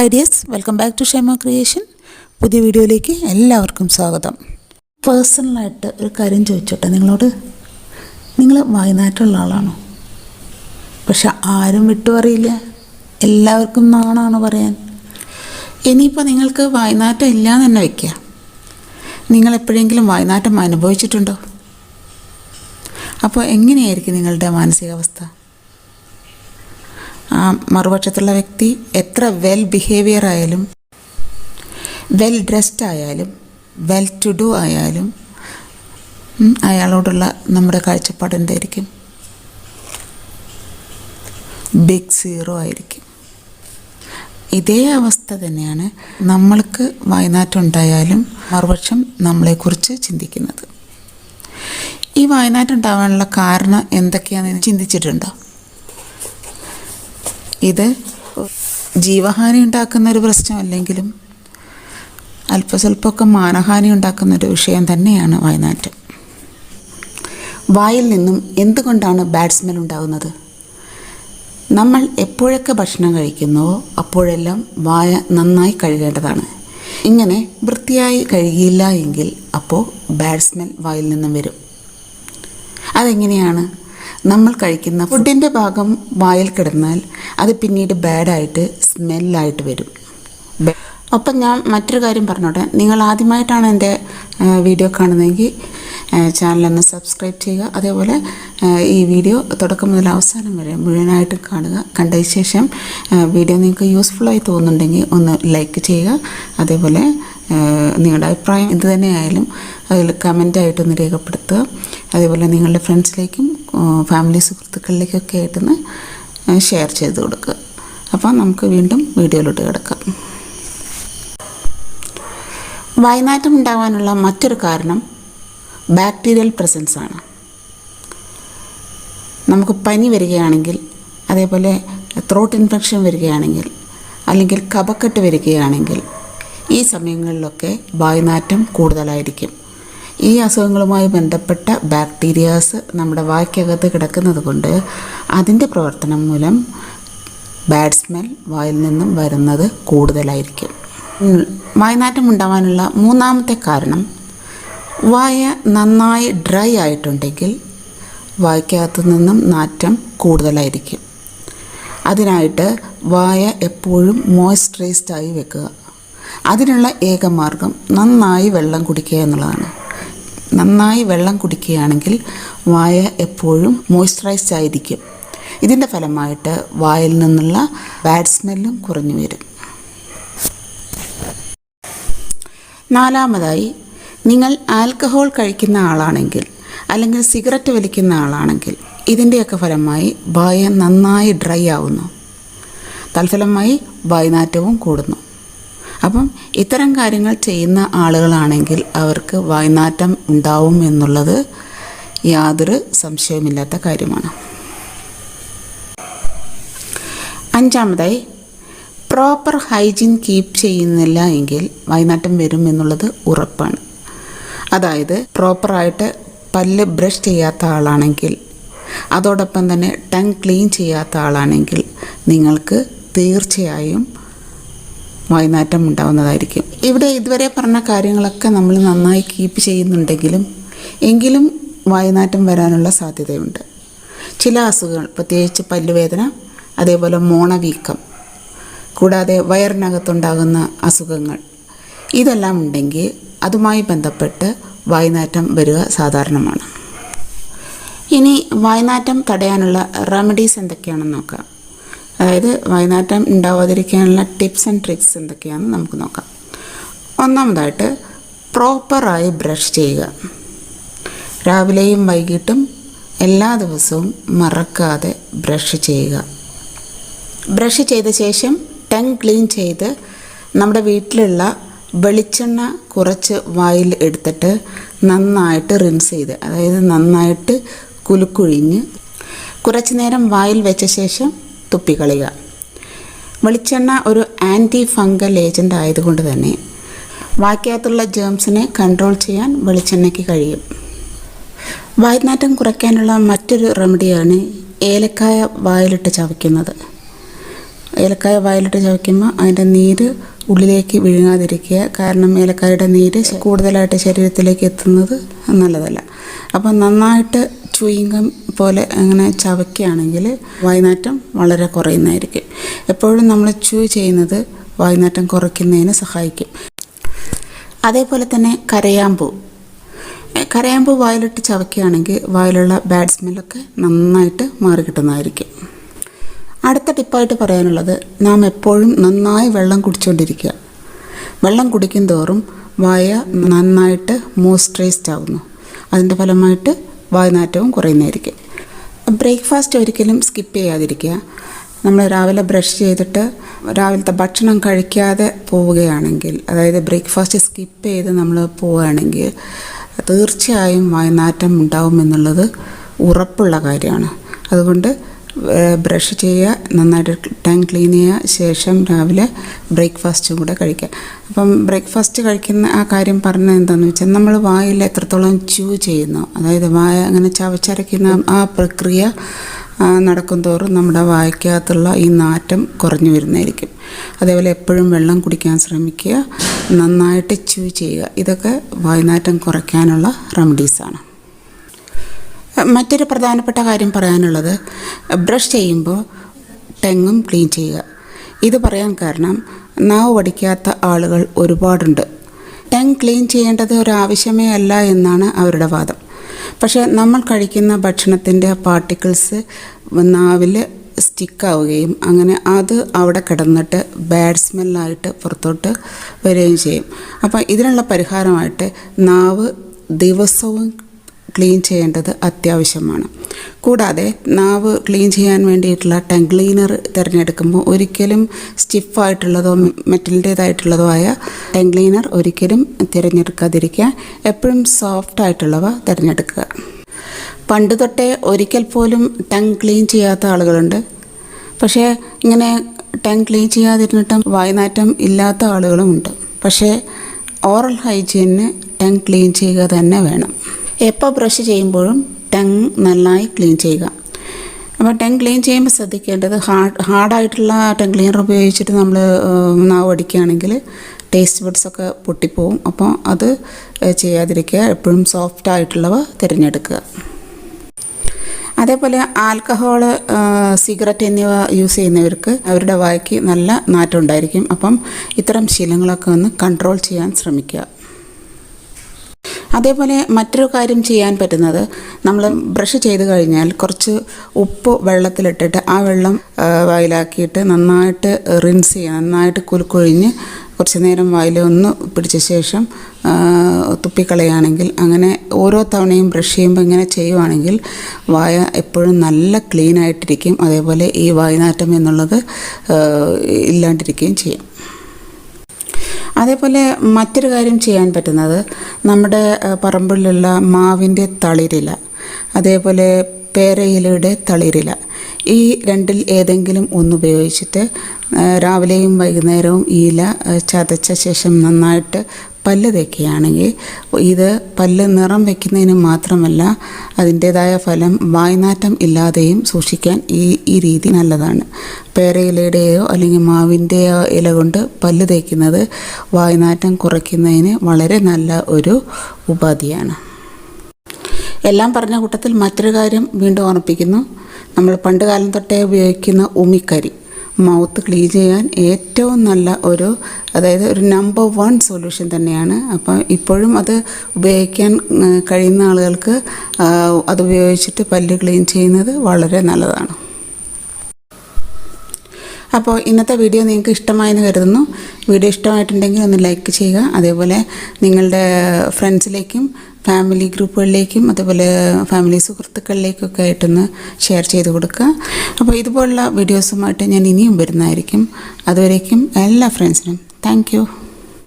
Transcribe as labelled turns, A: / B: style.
A: Hi dears welcome back to Shema creation പുതിയ വീഡിയോയിലേക്ക് എല്ലാവർക്കും സ്വാഗതം. പേഴ്സണലായിട്ട് ഒരു കാര്യം ചോദിച്ചോട്ടെ നിങ്ങളോട്? നിങ്ങൾ വയനാട്ടിലുള്ള ആളാണോ? പക്ഷെ ആരും വിട്ടു അറിയില്ല എല്ലാവർക്കും നാണാണ് പറയാൻ. ഇനിയിപ്പോൾ നിങ്ങൾക്ക് വായനാറ്റം ഇല്ലാന്ന് തന്നെ വയ്ക്കുക നിങ്ങൾ എപ്പോഴെങ്കിലും വായനാറ്റം അനുഭവിച്ചിട്ടുണ്ടോ? അപ്പോൾ എങ്ങനെയായിരിക്കും നിങ്ങളുടെ മാനസികാവസ്ഥ? ആ മറുപക്ഷത്തുള്ള വ്യക്തി എത്ര വെൽ ബിഹേവിയർ ആയാലും വെൽ ഡ്രസ്ഡ് ആയാലും വെൽ ടു ഡു ആയാലും അയാളോടുള്ള നമ്മുടെ കാഴ്ചപ്പാട് എന്തായിരിക്കും? ബിഗ് സീറോ ആയിരിക്കും. ഇതേ അവസ്ഥ തന്നെയാണ് നമ്മൾക്ക് വായനാറ്റുണ്ടായാലും മറുപക്ഷം നമ്മളെക്കുറിച്ച് ചിന്തിക്കുന്നത്. ഈ വയനാട്ടം ഉണ്ടാവാനുള്ള കാരണം എന്തൊക്കെയാണെന്ന് ചിന്തിച്ചിട്ടുണ്ടോ? ഇത് ജീവഹാനി ഉണ്ടാക്കുന്ന ഒരു പ്രശ്നമല്ലെങ്കിലും അല്പസ്വല്പമൊക്കെ മാനഹാനി ഉണ്ടാക്കുന്ന ഒരു വിഷയം തന്നെയാണ് വായനാറ്റം വായിൽ നിന്നും എന്തുകൊണ്ടാണ് ബാഡ് സ്മെൽ ഉണ്ടാകുന്നത്? നമ്മൾ എപ്പോഴൊക്കെ ഭക്ഷണം കഴിക്കുന്നുവോ അപ്പോഴെല്ലാം വായ നന്നായി കഴുകേണ്ടതാണ്. ഇങ്ങനെ വൃത്തിയായി കഴുകിയില്ല എങ്കിൽ അപ്പോൾ ബാഡ് സ്മെൽ വായിൽ നിന്നും വരും. അതെങ്ങനെയാണ്? നമ്മൾ കഴിക്കുന്ന ഫുഡിന്റെ ഭാഗം വായിൽ കിടന്നാൽ അത് പിന്നീട് ബാഡായിട്ട് സ്മെല്ലായിട്ട് വരും. അപ്പം ഞാൻ മറ്റൊരു കാര്യം പറഞ്ഞോട്ടെ. നിങ്ങൾ ആദ്യമായിട്ടാണ് എന്റെ വീഡിയോ കാണുന്നതെങ്കിൽ ചാനലൊന്ന് സബ്സ്ക്രൈബ് ചെയ്യുക. അതേപോലെ ഈ വീഡിയോ തുടക്കം മുതൽ അവസാനം വരെ മുഴുവനായിട്ട് കാണുക. കണ്ടതിന് ശേഷം വീഡിയോ നിങ്ങൾക്ക് യൂസ്ഫുള്ളായി തോന്നുന്നുണ്ടെങ്കിൽ ഒന്ന് ലൈക്ക് ചെയ്യുക. അതേപോലെ നിങ്ങളുടെ അഭിപ്രായം എന്ത് തന്നെയായാലും അതിൽ കമന്റായിട്ടൊന്ന് രേഖപ്പെടുത്തുക. അതേപോലെ നിങ്ങളുടെ ഫ്രണ്ട്സിലേക്കും ഫാമിലി സുഹൃത്തുക്കളിലേക്കൊക്കെ ആയിട്ടൊന്ന് ഷെയർ ചെയ്ത് കൊടുക്കുക. അപ്പോൾ നമുക്ക് വീണ്ടും വീഡിയോയിലോട്ട് കിടക്കാം. വായനാറ്റം ഉണ്ടാകാനുള്ള മറ്റൊരു കാരണം ബാക്ടീരിയൽ പ്രസൻസ് ആണ്. നമുക്ക് പനി വരികയാണെങ്കിൽ അതേപോലെ ത്രോട്ട് ഇൻഫെക്ഷൻ വരികയാണെങ്കിൽ അല്ലെങ്കിൽ കഫക്കെട്ട് വരികയാണെങ്കിൽ ഈ സമയങ്ങളിലൊക്കെ വായുനാറ്റം കൂടുതലായിരിക്കും. ഈ അസുഖങ്ങളുമായി ബന്ധപ്പെട്ട ബാക്ടീരിയാസ് നമ്മുടെ വായ്ക്കകത്ത് കിടക്കുന്നത് കൊണ്ട് അതിന്റെ പ്രവർത്തനം മൂലം ബാഡ് സ്മെൽ വായിൽ നിന്നും വരുന്നത് കൂടുതലായിരിക്കും. വായനാറ്റം ഉണ്ടാവാനുള്ള മൂന്നാമത്തെ കാരണം വായ നന്നായി ഡ്രൈ ആയിട്ടുണ്ടെങ്കിൽ വായ്ക്കകത്ത് നിന്നും നാറ്റം കൂടുതലായിരിക്കും. അതിനായിട്ട് വായ എപ്പോഴും മോയ്സ്ചറൈസ്ഡ് ആയി വെക്കുക. അതിനുള്ള ഏക മാർഗം നന്നായി വെള്ളം കുടിക്കുക എന്നുള്ളതാണ്. നന്നായി വെള്ളം കുടിക്കുകയാണെങ്കിൽ വായ എപ്പോഴും മോയ്സ്ചറൈസ്ഡ് ആയിരിക്കും. ഇതിന്റെ ഫലമായിട്ട് വായിൽ നിന്നുള്ള ബാഡ് സ്മെല്ലും കുറഞ്ഞു വരും. നാലാമതായി നിങ്ങൾ ആൽക്കഹോൾ കഴിക്കുന്ന ആളാണെങ്കിൽ അല്ലെങ്കിൽ സിഗരറ്റ് വലിക്കുന്ന ആളാണെങ്കിൽ ഇതിന്റെയൊക്കെ ഫലമായി വായ നന്നായി ഡ്രൈ ആവുന്നു. തൽഫലമായി വായനാറ്റവും കൂടുന്നു. അപ്പം ഇത്തരം കാര്യങ്ങൾ ചെയ്യുന്ന ആളുകളാണെങ്കിൽ അവർക്ക് വായ്നാറ്റം ഉണ്ടാവും എന്നുള്ളത് യാതൊരു സംശയവുമില്ലാത്ത കാര്യമാണ്. അഞ്ചാമതായി പ്രോപ്പർ ഹൈജീൻ കീപ്പ് ചെയ്യുന്നില്ല എങ്കിൽ വൈനാട്ടം വരും എന്നുള്ളത് ഉറപ്പാണ്. അതായത് പ്രോപ്പറായിട്ട് പല്ല് ബ്രഷ് ചെയ്യാത്ത ആളാണെങ്കിൽ അതോടൊപ്പം തന്നെ ടങ് ക്ലീൻ ചെയ്യാത്ത ആളാണെങ്കിൽ നിങ്ങൾക്ക് തീർച്ചയായും വൈനാറ്റം ഉണ്ടാവുന്നതായിരിക്കും. ഇവിടെ ഇതുവരെ പറഞ്ഞ കാര്യങ്ങളൊക്കെ നമ്മൾ നന്നായി കീപ്പ് ചെയ്യുന്നുണ്ടെങ്കിലും എങ്കിലും വായുനാറ്റം വരാനുള്ള സാധ്യതയുണ്ട്. ചില അസുഖങ്ങൾ പ്രത്യേകിച്ച് പല്ലുവേദന അതേപോലെ മോണവീക്കം കൂടാതെ വയറിനകത്തുണ്ടാകുന്ന അസുഖങ്ങൾ ഇതെല്ലാം ഉണ്ടെങ്കിൽ അതുമായി ബന്ധപ്പെട്ട് വായുനാറ്റം വരിക സാധാരണമാണ്. ഇനി വായുനാറ്റം തടയാനുള്ള റെമഡീസ് എന്തൊക്കെയാണെന്ന് നോക്കാം. അതായത് വൈനാറ്റം ഉണ്ടാവാതിരിക്കാനുള്ള ടിപ്സ് ആൻഡ് ട്രിക്സ് എന്തൊക്കെയാണെന്ന് നമുക്ക് നോക്കാം. ഒന്നാമതായിട്ട് പ്രോപ്പറായി ബ്രഷ് ചെയ്യുക. രാവിലെയും വൈകിട്ടും എല്ലാ ദിവസവും മറക്കാതെ ബ്രഷ് ചെയ്യുക. ബ്രഷ് ചെയ്ത ശേഷം ടങ് ക്ലീൻ ചെയ്ത് നമ്മുടെ വീട്ടിലുള്ള വെളിച്ചെണ്ണ കുറച്ച് വായിൽ എടുത്തിട്ട് നന്നായിട്ട് റിൻസ് ചെയ്ത് അതായത് നന്നായിട്ട് കുലുക്കുഴിഞ്ഞ് കുറച്ച് നേരം വായിൽ വെച്ച ശേഷം തുപ്പിക്കളയുക വെളിച്ചെണ്ണ ഒരു ആന്റി ഫംഗൽ ഏജന്റ് ആയതുകൊണ്ട് തന്നെ വായ്ക്കകത്തുള്ള ജേംസിനെ കൺട്രോൾ ചെയ്യാൻ വെളിച്ചെണ്ണയ്ക്ക് കഴിയും. വായ്നാറ്റം കുറയ്ക്കാനുള്ള മറ്റൊരു റെമഡിയാണ് ഏലക്കായ വായിലിട്ട് ചവയ്ക്കുന്നത്. ഏലക്കായ വായിലിട്ട് ചവയ്ക്കുമ്പോൾ അതിന്റെ നീര് ഉള്ളിലേക്ക് വിഴുങ്ങാതിരിക്കുക. കാരണം ഏലക്കായുടെ നീര് കൂടുതലായിട്ട് ശരീരത്തിലേക്ക് എത്തുന്നത് നല്ലതല്ല. അപ്പോൾ നന്നായിട്ട് ചുയിങ്കം പോലെ അങ്ങനെ ചവയ്ക്കുകയാണെങ്കിൽ വായ്നാറ്റം വളരെ കുറയുന്നതായിരിക്കും. എപ്പോഴും നമ്മൾ ചൂ ചെയ്യുന്നത് വായ്നാറ്റം കുറയ്ക്കുന്നതിന് സഹായിക്കും. അതേപോലെ തന്നെ കരയാമ്പൂ. കരയാമ്പൂ വായിലിട്ട് ചവയ്ക്കുകയാണെങ്കിൽ വായിലുള്ള ബാഡ് സ്മെല്ലൊക്കെ നന്നായിട്ട് മാറി കിട്ടുന്നതായിരിക്കും. അടുത്ത ടിപ്പായിട്ട് പറയാനുള്ളത് നാം എപ്പോഴും നന്നായി വെള്ളം കുടിച്ചുകൊണ്ടിരിക്കുക. വെള്ളം കുടിക്കും തോറും വായ നന്നായിട്ട് മോയ്സ്ചറൈസ്ഡ് ആകുന്നു അതിന്റെ ഫലമായിട്ട് വായുനാറ്റവും കുറയുന്നതായിരിക്കും. ബ്രേക്ക്ഫാസ്റ്റ് ഒരിക്കലും സ്കിപ്പ് ചെയ്യാതിരിക്കുക. നമ്മൾ രാവിലെ ബ്രഷ് ചെയ്തിട്ട് രാവിലത്തെ ഭക്ഷണം കഴിക്കാതെ പോവുകയാണെങ്കിൽ അതായത് ബ്രേക്ക്ഫാസ്റ്റ് സ്കിപ്പ് ചെയ്ത് നമ്മൾ പോവുകയാണെങ്കിൽ തീർച്ചയായും വായുനാറ്റം ഉണ്ടാവുമെന്നുള്ളത് ഉറപ്പുള്ള കാര്യമാണ്. അതുകൊണ്ട് ബ്രഷ് ചെയ്യുക നന്നായിട്ട് ടാങ്ക് ക്ലീൻ ചെയ്യുക ശേഷം രാവിലെ ബ്രേക്ക്ഫാസ്റ്റും കൂടെ കഴിക്കുക. അപ്പം ബ്രേക്ക്ഫാസ്റ്റ് കഴിക്കുന്ന ആ കാര്യം പറഞ്ഞത് എന്താണെന്ന് വെച്ചാൽ നമ്മൾ വായിൽ എത്രത്തോളം ച്യൂ ചെയ്യുന്നു അതായത് വായ അങ്ങനെ ചവച്ചരയ്ക്കുന്ന ആ പ്രക്രിയ നടക്കും തോറും നമ്മുടെ വായ്ക്കകത്തുള്ള ഈ നാറ്റം കുറഞ്ഞു വരുന്നതായിരിക്കും. അതേപോലെ എപ്പോഴും വെള്ളം കുടിക്കാൻ ശ്രമിക്കുക നന്നായിട്ട് ച്യൂ ചെയ്യുക. ഇതൊക്കെ വായനാറ്റം കുറയ്ക്കാനുള്ള റെമഡീസാണ് മറ്റൊരു പ്രധാനപ്പെട്ട കാര്യം പറയാനുള്ളത് ബ്രഷ് ചെയ്യുമ്പോൾ തെങ്ങും ക്ലീൻ ചെയ്യുക. ഇത് പറയാൻ കാരണം നാവ് പഠിക്കാത്ത ആളുകൾ ഒരുപാടുണ്ട്. ടെങ് ക്ലീൻ ചെയ്യേണ്ടത് ഒരു ആവശ്യമേ അല്ല എന്നാണ് അവരുടെ വാദം. പക്ഷേ നമ്മൾ കഴിക്കുന്ന ഭക്ഷണത്തിന്റെ പാർട്ടിക്കിൾസ് നാവിൽ സ്റ്റിക്കാവുകയും അങ്ങനെ അത് അവിടെ കിടന്നിട്ട് ബാഡ് സ്മെല്ലായിട്ട് പുറത്തോട്ട് വരികയും ചെയ്യും. അപ്പോൾ ഇതിനുള്ള പരിഹാരമായിട്ട് നാവ് ദിവസവും ക്ലീൻ ചെയ്യേണ്ടത് അത്യാവശ്യമാണ്. കൂടാതെ നാവ് ക്ലീൻ ചെയ്യാൻ വേണ്ടിയിട്ടുള്ള ടങ് ക്ലീനർ തിരഞ്ഞെടുക്കുമ്പോൾ ഒരിക്കലും സ്റ്റിഫായിട്ടുള്ളതോ മെറ്റലിന്റേതായിട്ടുള്ളതോ ആയ ടങ് ക്ലീനർ ഒരിക്കലും തിരഞ്ഞെടുക്കാതിരിക്കുക എപ്പോഴും സോഫ്റ്റ് ആയിട്ടുള്ളവ തിരഞ്ഞെടുക്കുക. പണ്ട് തൊട്ടേ ഒരിക്കൽ പോലും ടങ് ക്ലീൻ ചെയ്യാത്ത ആളുകളുണ്ട്. പക്ഷേ ഇങ്ങനെ ടങ് ക്ലീൻ ചെയ്യാതിരുന്നിട്ടും വായനാറ്റം ഇല്ലാത്ത ആളുകളുമുണ്ട് പക്ഷേ ഓറൽ ഹൈജീനിന് ടങ് ക്ലീൻ ചെയ്യുക തന്നെ വേണം. എപ്പോൾ ബ്രഷ് ചെയ്യുമ്പോഴും ടങ് നന്നായി ക്ലീൻ ചെയ്യുക. അപ്പോൾ ടങ് ക്ലീൻ ചെയ്യുമ്പോൾ ശ്രദ്ധിക്കേണ്ടത് ഹാർഡ് ഹാർഡായിട്ടുള്ള ടങ് ക്ലീനർ ഉപയോഗിച്ചിട്ട് നമ്മൾ നാവ് അടിക്കുകയാണെങ്കിൽ ടേസ്റ്റ് ബഡ്സൊക്കെ പൊട്ടിപ്പോവും. അപ്പോൾ അത് ചെയ്യാതിരിക്കുക. എപ്പോഴും സോഫ്റ്റ് ആയിട്ടുള്ളവ തിരഞ്ഞെടുക്കുക. അതേപോലെ ആൽക്കഹോൾ സിഗരറ്റ് എന്നിവ യൂസ് ചെയ്യുന്നവർക്ക് അവരുടെ വായ്ക്ക് നല്ല നാറ്റം ഉണ്ടായിരിക്കും. അപ്പം ഇത്തരം ശീലങ്ങളൊക്കെ ഒന്ന് കൺട്രോൾ ചെയ്യാൻ ശ്രമിക്കുക. അതേപോലെ മറ്റൊരു കാര്യം ചെയ്യാൻ പറ്റുന്നത് നമ്മൾ ബ്രഷ് ചെയ്ത് കഴിഞ്ഞാൽ കുറച്ച് ഉപ്പ് വെള്ളത്തിലിട്ടിട്ട് ആ വെള്ളം വായിലാക്കിയിട്ട് നന്നായിട്ട് റിൻസ് ചെയ്യുക നന്നായിട്ട് കുലുക്കൊഴിഞ്ഞ് കുറച്ച് നേരം വായിൽ ഒന്ന് പിടിച്ച ശേഷം തുപ്പിക്കളയാണെങ്കിൽ അങ്ങനെ ഓരോ തവണയും ബ്രഷ് ചെയ്യുമ്പോൾ ഇങ്ങനെ ചെയ്യുവാണെങ്കിൽ വായ എപ്പോഴും നല്ല ക്ലീൻ ആയിട്ടിരിക്കും അതേപോലെ ഈ വായനാറ്റം എന്നുള്ളത് ഇല്ലാണ്ടിരിക്കുകയും ചെയ്യും. അതേപോലെ മറ്റൊരു കാര്യം ചെയ്യാൻ പറ്റുന്നത് നമ്മുടെ പറമ്പിലുള്ള മാവിന്റെ തളിരില അതേപോലെ പേരയിലയുടെ തളിരില. ഈ രണ്ടിൽ ഏതെങ്കിലും ഒന്ന് ഉപയോഗിച്ചിട്ട് രാവിലെയും വൈകുന്നേരവും ഈ ഇല ചതച്ച ശേഷം നന്നായിട്ട് പല്ല് തേക്കുകയാണെങ്കിൽ ഇത് പല്ല് നിറം വയ്ക്കുന്നതിന് മാത്രമല്ല അതിന്റേതായ ഫലം വായ്നാറ്റം ഇല്ലാതെയും സൂക്ഷിക്കാൻ ഈ ഈ രീതി നല്ലതാണ്. പേരയിലയുടെയോ അല്ലെങ്കിൽ മാവിന്റെയോ ഇല കൊണ്ട് പല്ല് തേക്കുന്നത് വായ്നാറ്റം കുറയ്ക്കുന്നതിന് വളരെ നല്ല ഒരു ഉപാധിയാണ്. എല്ലാം പറഞ്ഞ കൂട്ടത്തിൽ മറ്റൊരു കാര്യം വീണ്ടും ഓർമ്മിപ്പിക്കുന്നു. നമ്മൾ പണ്ട് കാലം തൊട്ടേ ഉപയോഗിക്കുന്ന ഉമിക്കരി. മൗത്ത് ക്ലീൻ ചെയ്യാൻ ഏറ്റവും നല്ല ഒരു അതായത് ഒരു നമ്പർ വൺ സൊല്യൂഷൻ തന്നെയാണ്. അപ്പോൾ ഇപ്പോഴും അത് ഉപയോഗിക്കാൻ കഴിയുന്ന ആളുകൾക്ക് അത് ഉപയോഗിച്ചിട്ട് പല്ല് ക്ലീൻ ചെയ്യുന്നത് വളരെ നല്ലതാണ്. അപ്പോൾ ഇന്നത്തെ വീഡിയോ നിങ്ങൾക്ക് ഇഷ്ടമായെന്ന് കരുതുന്നു. വീഡിയോ ഇഷ്ടമായിട്ടുണ്ടെങ്കിൽ ഒന്ന് ലൈക്ക് ചെയ്യുക. അതേപോലെ നിങ്ങളുടെ ഫ്രണ്ട്സിലേക്കും ഫാമിലി ഗ്രൂപ്പുകളിലേക്കും അതുപോലെ ഫാമിലി സുഹൃത്തുക്കളിലേക്കൊക്കെ ആയിട്ടൊന്ന് ഷെയർ ചെയ്ത് കൊടുക്കുക. അപ്പോൾ ഇതുപോലുള്ള വീഡിയോസുമായിട്ട് ഞാൻ ഇനിയും വരുന്നതായിരിക്കും. അതുവരേക്കും എല്ലാ ഫ്രണ്ട്സിനും താങ്ക്